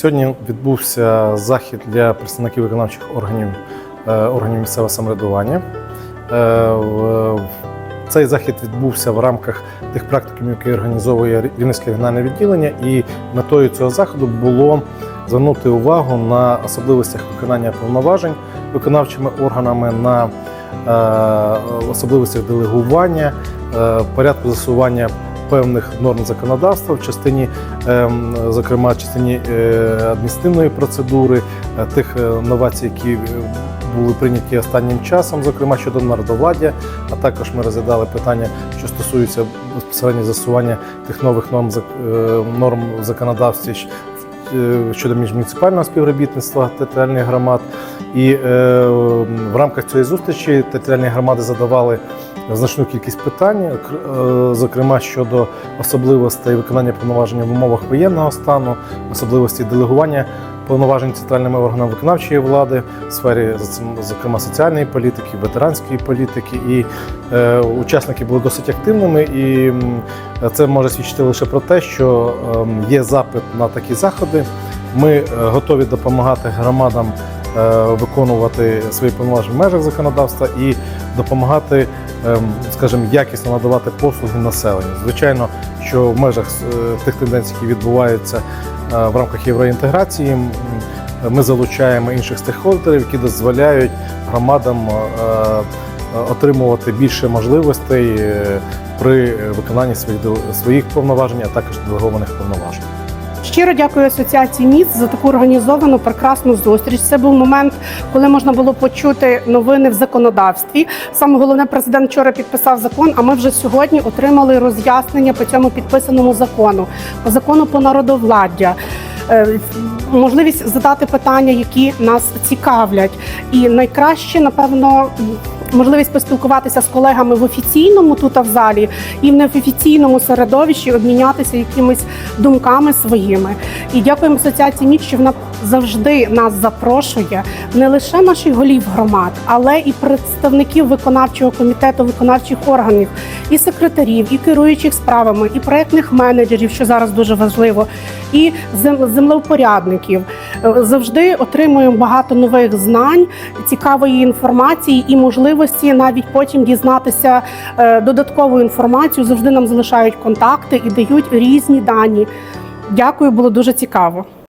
Сьогодні відбувся захід для представників виконавчих органів, е, органів місцевого самоврядування. Е, Цей захід відбувся в рамках тих практикумів, які організовує Рівненське регіональне відділення, і метою цього заходу було звернути увагу на особливостях виконання повноважень виконавчими органами, на е, особливостях делегування, порядку засування певних норм законодавства в частині, ем, зокрема, частині е, адміністративної процедури, е, тих е, новацій, які були прийняті останнім часом, зокрема щодо народовладдя. А також ми розглядали питання, що стосуються безпосередньо засування тих нових норм норм е, щодо міжмуніципального співробітництва територіальних громад. І е, в рамках цієї зустрічі територіальні громади задавали значну кількість питань, е, зокрема щодо особливостей виконання повноважень в умовах воєнного стану, особливості делегування повноважень центральними органами виконавчої влади в сфері зокрема соціальної політики, ветеранської політики. І е, учасники були досить активними, і це може свідчити лише про те, що ем, є запит на такі заходи. Ми е, готові допомагати громадам виконувати свої повноваження в межах законодавства і допомагати, ем, скажімо, якісно надавати послуги населенню. Звичайно, що в межах е, тих тенденцій, які відбуваються е, в рамках євроінтеграції, ми залучаємо інших стейкхолдерів, які дозволяють громадам е, е, отримувати більше можливостей е, при виконанні своїх своїх повноважень, а також делегованих повноважень. Щиро дякую асоціації міст за таку організовану прекрасну зустріч. Це був момент, коли можна було почути новини в законодавстві. Саме головне, президент вчора підписав закон. А ми вже сьогодні отримали роз'яснення по цьому підписаному закону, по закону по народовладдя. Е, Можливість задати питання, які нас цікавлять, і найкраще, напевно, можливість поспілкуватися з колегами в офіційному тут а в залі і в неофіційному середовищі обмінятися якимись думками своїми. І дякуємо асоціації МІК, що вона завжди нас запрошує не лише наших голів громад, але і представників виконавчого комітету, виконавчих органів, і секретарів, і керуючих справами, і проектних менеджерів, що зараз дуже важливо, і зем- землевпорядників. Е, Завжди отримуємо багато нових знань, цікавої інформації і можливості навіть потім дізнатися е, додаткову інформацію. Завжди нам залишають контакти і дають різні дані. Дякую, було дуже цікаво.